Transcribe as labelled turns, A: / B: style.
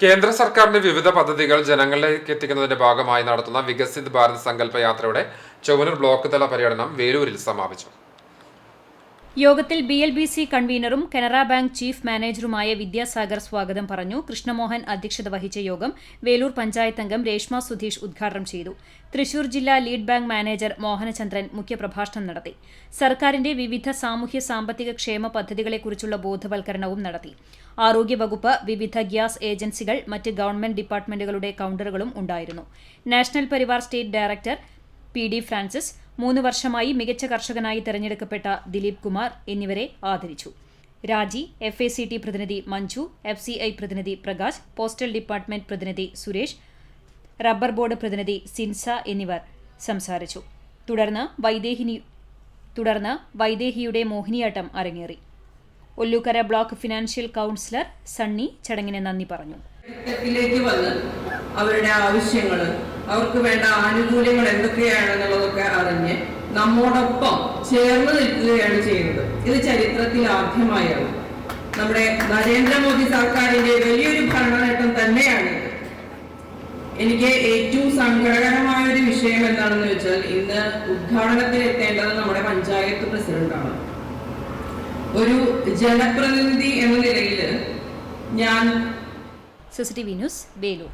A: കേന്ദ്ര സർക്കാരിന്റെ വിവിധ പദ്ധതികൾ ജനങ്ങളിലേക്ക് എത്തിക്കുന്നതിന്റെ ഭാഗമായി നടത്തുന്ന വികസിത് ഭാരത് സങ്കല്പ യാത്രയുടെ ചൊവ്വനൂർ ബ്ലോക്ക് തല പര്യടനം വേലൂരിൽ സമാപിച്ചു.
B: യോഗത്തിൽ ബി എൽ ബി സി കൺവീനറും കനറ ബാങ്ക് ചീഫ് മാനേജറുമായ വിദ്യാസാഗർ സ്വാഗതം പറഞ്ഞു. കൃഷ്ണമോഹൻ അധ്യക്ഷത വഹിച്ച യോഗം വേലൂർ പഞ്ചായത്ത് അംഗം രേഷ്മ സുധീഷ് ഉദ്ഘാടനം ചെയ്തു. തൃശൂർ ജില്ലാ ലീഡ് ബാങ്ക് മാനേജർ മോഹനചന്ദ്രൻ മുഖ്യപ്രഭാഷണം നടത്തി. സർക്കാരിന്റെ വിവിധ സാമൂഹ്യ സാമ്പത്തിക ക്ഷേമ പദ്ധതികളെക്കുറിച്ചുള്ള ബോധവൽക്കരണവും നടത്തി. ആരോഗ്യവകുപ്പ് വിവിധ ഗ്യാസ് ഏജൻസികൾ മറ്റ് ഗവൺമെന്റ് ഡിപ്പാർട്ട്മെന്റുകളുടെ കൌണ്ടറുകളും ഉണ്ടായിരുന്നു. National Parivar state director P D Francis മൂന്ന് വർഷമായി മികച്ച കർഷകനായി തെരഞ്ഞെടുക്കപ്പെട്ട ദിലീപ് കുമാർ എന്നിവരെ ആദരിച്ചു. രാജി എഫ് എ സി ടി പ്രതിനിധി മഞ്ജു എഫ് സി ഐ പ്രതിനിധി പ്രകാശ് പോസ്റ്റൽ ഡിപ്പാർട്ട്മെന്റ് പ്രതിനിധി സുരേഷ് റബ്ബർ ബോർഡ് പ്രതിനിധി സിൻസ എന്നിവർ സംസാരിച്ചു. തുടർന്ന് വൈദേഹിനി തുടർന്ന് വൈദേഹിയുടെ മോഹിനിയാട്ടം അരങ്ങേറി. Ollukkara block financial councillor Sunny ചടങ്ങിന് നന്ദി പറഞ്ഞു.
C: അവരുടെ ആവശ്യങ്ങൾ അവർക്ക് വേണ്ട ആനുകൂല്യങ്ങൾ എന്തൊക്കെയാണെന്നുള്ളതൊക്കെ അറിഞ്ഞ് നമ്മോടൊപ്പം ചേർന്ന് നിൽക്കുകയാണ് ചെയ്യുന്നത്. ഇത് ചരിത്രത്തിൽ ആദ്യമായാണ്. നമ്മുടെ നരേന്ദ്രമോദി സർക്കാരിന്റെ വലിയൊരു ഭരണനേട്ടം തന്നെയാണ്. എനിക്ക് ഏറ്റവും സങ്കടകരമായ ഒരു വിഷയം എന്താണെന്ന് വെച്ചാൽ ഇന്ന് ഉദ്ഘാടനത്തിൽ എത്തേണ്ടത് നമ്മുടെ പഞ്ചായത്ത് പ്രസിഡന്റാണ്. ഒരു ജനപ്രതിനിധി എന്ന നിലയിൽ ഞാൻ
B: സിസിടിവി ന്യൂസ് വേലൂർ.